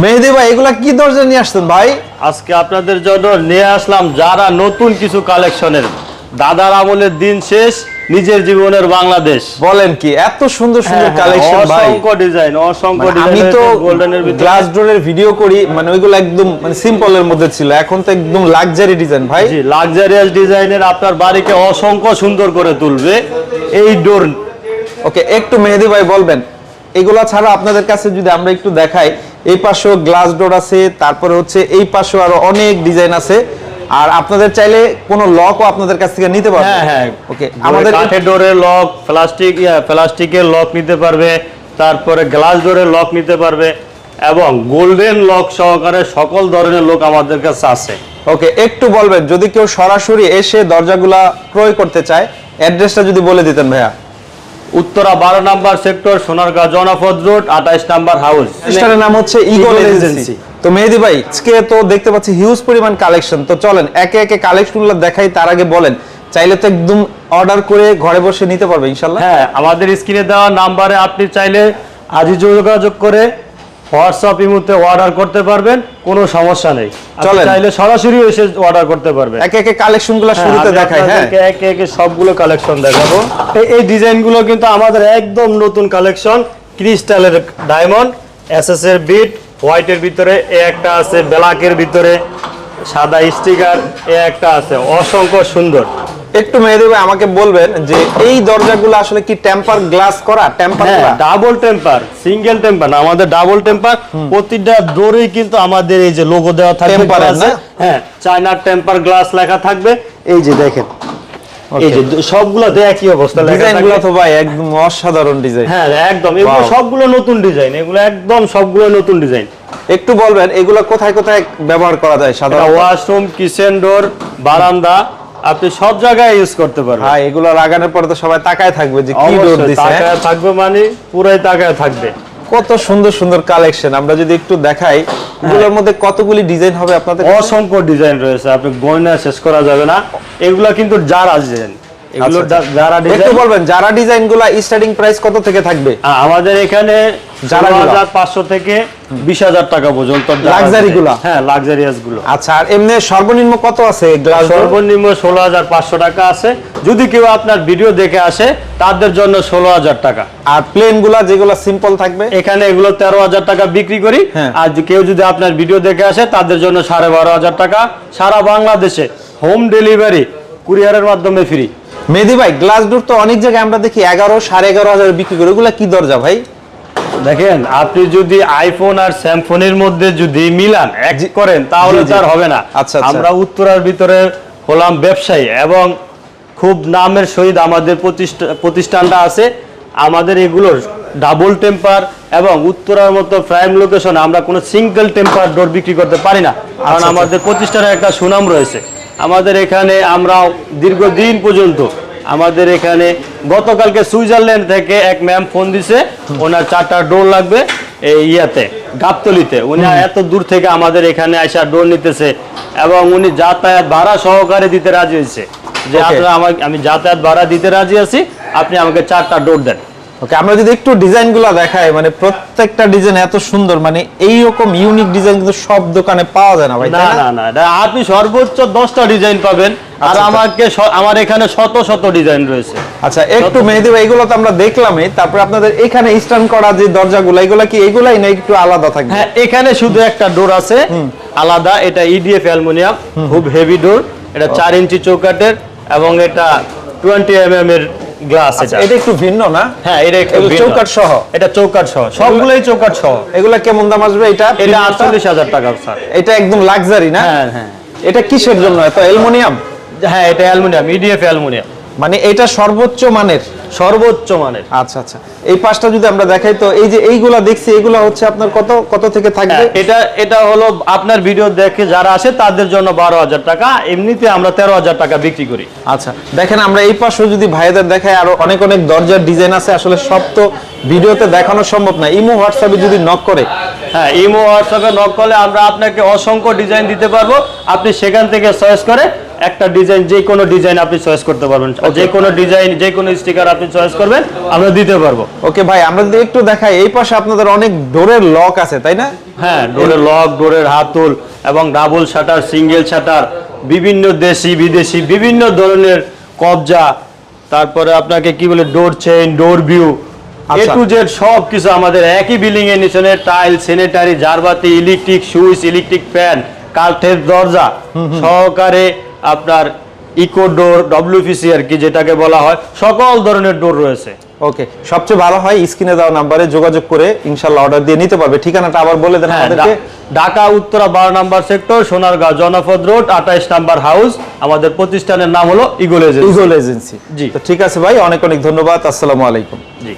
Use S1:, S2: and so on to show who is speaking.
S1: মেহেদি ভাই এগুলা কি দরজা নিয়ে আসতেন ভাই?
S2: আজকে আপনাদের জন্য নিয়ে আসলাম যারা নতুন কিছু কালেকশনের। দাদার আমলের দিন শেষ নিজের জীবনের বাংলাদেশ।
S1: বলেন কি এত সুন্দর সুন্দর
S2: হ্যাঁ,
S1: কালেকশন ভাই।
S2: অসংখ্য ডিজাইন অসংখ্য
S1: মানে আমি তো
S2: গোল্ডেনের ভিতরে।
S1: গ্লাস ডোরের ভিডিও করি মানে ওইগুলো একদম মানে সিম্পলের মধ্যে ছিল। এখন তো একদম লাক্সারি ডিজাইন ভাই।
S2: জি লাক্সারিয়াস ডিজাইনের আপনার বাড়িকে অসংখ্য সুন্দর করে তুলবে। এই ডোর
S1: ওকে একটু মেহেদি ভাই বলবেন। এগুলা ছাড়া আপনাদের কাছে যদি আমরা একটু দেখাই এই পাশেও গ্লাস ডোর আছে তারপরে হচ্ছে এই পাশেও আরও অনেক ডিজাইন আছে। আর আপনাদের চাইলে কোনো লকও আপনাদের কাছ থেকে নিতে পারবেন।
S2: হ্যাঁ হ্যাঁ।
S1: ওকে
S2: আমাদের
S1: আমাদের
S2: কাঠের ডোরের লক প্লাস্টিক প্লাস্টিকের লক নিতে পারবে তারপরে গ্লাস ডোরের লক নিতে পারবে এবং গোল্ডেন লক সহকারে সকল ধরনের লোক আমাদের কাছে আছে।
S1: ওকে একটু বলবেন যদি কেউ সরাসরি এসে দরজাগুলা ক্রয় করতে চায় অ্যাড্রেসটা যদি বলে দিতেন ভাইয়া।
S2: উত্তরা বারো নাম্বার সেক্টর সোনারগাঁ জনপদ রোড আঠাইশ নাম্বার হাউস।
S1: প্রতিষ্ঠানের নাম হচ্ছে ইগল এজেন্সি তো মেহেদি ভাই আজকে তো দেখতে পাচ্ছি হিউজ পরিমাণ কালেকশন তো চলেন একে একে কালেকশনগুলো দেখাই তার আগে বলেন চাইলে তো একদম অর্ডার করে ঘরে বসে নিতে পারবে ইনশাল্লাহ
S2: হ্যাঁ আমাদের স্ক্রিনে দেওয়া নাম্বারে আপনি চাইলে আজই যোগাযোগ করে হোয়াটসঅ্যাপ ইমুতে অর্ডার করতে পারবেন কোনো সমস্যা নেই।
S1: চলেন।
S2: চাইলে সরাসরি এসে অর্ডার করতে পারবেন।
S1: একে একে কালেকশনগুলো শুরুতে
S2: হ্যাঁ,
S1: দেখাই হ্যাঁ।
S2: একে একে সবগুলো কালেকশন দেখাবো। এই- এই ডিজাইনগুলো কিন্তু আমাদের একদম নতুন কালেকশন ক্রিস্টালের ডায়মন্ড এসএস এর বিট হোয়াইটের ভিতরে এ একটা আছে ব্ল্যাকের ভিতরে সাদা স্টিকার এ একটা আছে। অসংখ্য সুন্দর।
S1: একটু মেহেদি ভাই আমাকে বলবেন যে এই দরজাগুলো আসলে কি টেম্পার গ্লাস করা? Temper
S2: double temper single temper না আমাদের ডাবল টেম্পার প্রতিটা ডোরেই কিন্তু আমাদের এই যে লোগো দেওয়া থাকবে হ্যাঁ চায়নার টেম্পার গ্লাস লেখা থাকবে। এই যে দেখেন এই যে সবগুলো একই অবস্থা
S1: ডিজাইনগুলো তো ভাই একদম অসাধারণ ডিজাইন
S2: হ্যাঁ একদম। এগুলো সবগুলো নতুন ডিজাইন এগুলো একদম সবগুলো নতুন ডিজাইন
S1: একটু বলবেন এগুলো কোথায় কোথায় ব্যবহার করা যায়
S2: এটা
S1: সাধারণত
S2: ওয়াশরুম কিচেন ডোর বারান্দা আপনি সব জায়গায় ইউজ করতে পারবেন।
S1: হ্যাঁ এগুলো লাগানোর পরে তো সবাই তাকায় থাকবে যে কি ডোর দিছে হ্যাঁ?
S2: তাকায় থাকবে মানে পুরাই তাকায় থাকবে।
S1: কত সুন্দর সুন্দর কালেকশন আমরা যদি একটু দেখাই এগুলোর মধ্যে কতগুলি ডিজাইন হবে আপনাদের
S2: অসংখ্য ডিজাইন রয়েছে আপনি গয়না শেষ করা যাবে না। এগুলো কিন্তু যারা ডিজাইন এগুলো
S1: আচ্ছা, আচ্ছা।
S2: যারা
S1: একটু বলবেন যারা ডিজাইনগুলা স্টার্টিং প্রাইস কত থেকে থাকবে?
S2: আমাদের এখানে
S1: যারা
S2: যারা
S1: গুলা?
S2: হাজার পাঁচশো থেকে বিশ হাজার টাকা পর্যন্ত ডিজাইন।
S1: গুলা?
S2: হ্যাঁ লাক্সারিয়াসগুলো।
S1: আচ্ছা আর এমনি সর্বনিম্ন কত আছে গ্লাস
S2: সর্বনিম্ন ষোলো হাজার পাঁচশো টাকা আছে। যদি কেউ আপনার ভিডিও দেখে আসে তাদের জন্য ষোলো হাজার টাকা।
S1: আর প্লেনগুলা যেগুলো সিম্পল থাকবে?
S2: এখানে এগুলো তেরো হাজার টাকা বিক্রি করি।
S1: হ্যাঁ।
S2: আর কেউ যদি আপনার ভিডিও দেখে আসে তাদের জন্য সাড়ে বারো হাজার টাকা। সারা বাংলাদেশে হোম ডেলিভারি কুরিয়ারের মাধ্যমে ফ্রি
S1: মেহেদি ভাই গ্লাস ডোর তো অনেক জায়গায় আমরা দেখি এগারো সাড়ে এগারো হাজার বিক্রি করি। ওগুলা কি দরজা ভাই?
S2: দেখেন আপনি যদি আইফোন আর স্যামফোনের মধ্যে যদি মিলান এক করেন তাহলে। তার হবে না
S1: আচ্ছা, আচ্ছা।
S2: আমরা উত্তরার ভিতরে হলাম ব্যবসায়ী এবং খুব নামের সহিত আমাদের প্রতিষ্ঠা- প্রতিষ্ঠানটা আছে আমাদের এগুলোর ডাবল টেম্পার এবং উত্তরার মতো প্রাইম লোকেশনে আমরা কোনো সিঙ্গেল টেম্পার ডোর বিক্রি করতে পারি না কারণ
S1: আচ্ছা।
S2: আমাদের প্রতিষ্ঠানের একটা সুনাম রয়েছে আমাদের এখানে আমরা দীর্ঘদিন পর্যন্ত আমাদের এখানে গতকালকে সুইজারল্যান্ড থেকে এক ম্যাম ফোন দিছে ওনার চারটা ডোর লাগবে এই ইয়াতে গাবতলিতে। উনি এত দূর থেকে আমাদের এখানে আসা ডোর নিতেছে এবং উনি যাতায়াত ভাড়া সহকারে দিতে রাজি হয়েছে। যে. আপনারা আমাকে আমি যাতায়াত ভাড়া দিতে রাজি আছি আপনি আমাকে চারটা ডোর দেন।
S1: ওকে আমরা যদি একটু ডিজাইনগুলা দেখাই মানে প্রত্যেকটা ডিজাইন এত সুন্দর মানে এইরকম ইউনিক ডিজাইন কিন্তু সব দোকানে পাওয়া যায় না ভাই
S2: না না না আপনি সর্বোচ্চ দশটা ডিজাইন পাবেন। আর
S1: আচ্ছা।
S2: আমাকে আমার এখানে শত শত ডিজাইন রয়েছে।
S1: আচ্ছা একটু মেহেদি ভাই এগুলো তো আমরা দেখলামই। তারপরে আপনাদের এখানে স্ট্যান্ড করা যে দরজাগুলো এগুলা কি এগুলাই না একটু আলাদা থাকবে?
S2: হ্যাঁ এখানে শুধু একটা ডোর আছে। আলাদা এটা E ইডিএফ অ্যালুমিনিয়াম খুব হেভি ডোর এটা চার ইঞ্চি চৌকাটের এবং এটা টোয়েন্টি এম এম এর গ্লাস
S1: আচ্ছা,
S2: এটা।
S1: এটা একটু ভিন্ন না?
S2: হ্যাঁ এটা একটু।
S1: চৌকাঠ সহ?
S2: এটা চৌকাট সহ। সবগুলোই চৌকাট সহ?
S1: এগুলা কেমন দাম আসবে এটা?
S2: এটা আটচল্লিশ হাজার টাকা স্যার।
S1: এটা একদম লাক্সারি না?
S2: হ্যাঁ হ্যাঁ।
S1: এটা কিসের জন্য এত? অ্যালুমিনিয়াম?
S2: হ্যাঁ এটা অ্যালুমিনিয়াম ইডিএফ অ্যালুমিনিয়াম।
S1: মানে এটা সর্বোচ্চ মানের?
S2: সর্বোচ্চ মানের।
S1: আচ্ছা আচ্ছা। এই পাশটা যদি আমরা দেখাই তো এই যে এইগুলা দেখছি এগুলা হচ্ছে আপনার কত কত থেকে থাকবে?
S2: হ্যাঁ, এটা এটা হলো আপনার ভিডিও দেখে যারা আসে তাদের জন্য বারো হাজার টাকা এমনিতে আমরা তেরো হাজার টাকা বিক্রি করি।
S1: আচ্ছা দেখেন আমরা এই পাশেও যদি ভাইদের দেখাই আরও অনেক অনেক দরজার ডিজাইন আছে আসলে সব তো ভিডিওতে দেখানো সম্ভব না। ইমো হোয়াটসঅ্যাপে যদি নক করে।
S2: হ্যাঁ ইমো হোয়াটসঅ্যাপে নক করলে আমরা আপনাকে অসংখ্য ডিজাইন দিতে পারব। আপনি সেখান থেকে চয়েস করে একটা ডিজাইন যে কোনো ডিজাইন আপনি চয়েস করতে পারবেন। যে কোনো ডিজাইন যে কোনো স্টিকার আপনি চয়েস করবেন আমরা দিতে পারব।
S1: ওকে ভাই আমরা যদি একটু দেখাই এই পাশে আপনাদের অনেক ডোরের লক আছে তাই না?
S2: হ্যাঁ ডোরের লক ডোরের হাতুল এবং ডাবল শাটার সিঙ্গেল শাটার বিভিন্ন দেশি বিদেশি বিভিন্ন ধরনের কবজা তারপরে আপনাকে কি বলে door chain door view A. To Z সব কিছু আমাদের একই বিল্ডিং এর নিচে টাইল স্যানিটারি জারবাতি ইলেকট্রিক সুইচ ইলেকট্রিক ফ্যান কাঠের দরজা সহকারে আপনার ইকো ডোর ডব্লিউপিসি আর কি যেটাকে বলা হয় সকল ধরনের ডোর রয়েছে।
S1: ওকে সবচেয়ে ভালো হয় স্ক্রিনে দেওয়া নাম্বারে যোগাযোগ করে ইনশাল্লাহ অর্ডার দিয়ে নিতে পারবে। ঠিকানাটা আবার বলে দেন
S2: হ্যাঁ
S1: আমাদেরকে।
S2: ঢাকা উত্তরা বারো নাম্বার সেক্টর সোনারগাঁও জনপদ রোড আঠাইশ নাম্বার হাউস। আমাদের প্রতিষ্ঠানের নাম হলো ইগল এজেন্সি
S1: ইগল এজেন্সি
S2: জি।
S1: তো ঠিক আছে ভাই অনেক অনেক ধন্যবাদ। আসসালামু আলাইকুম।
S2: জি।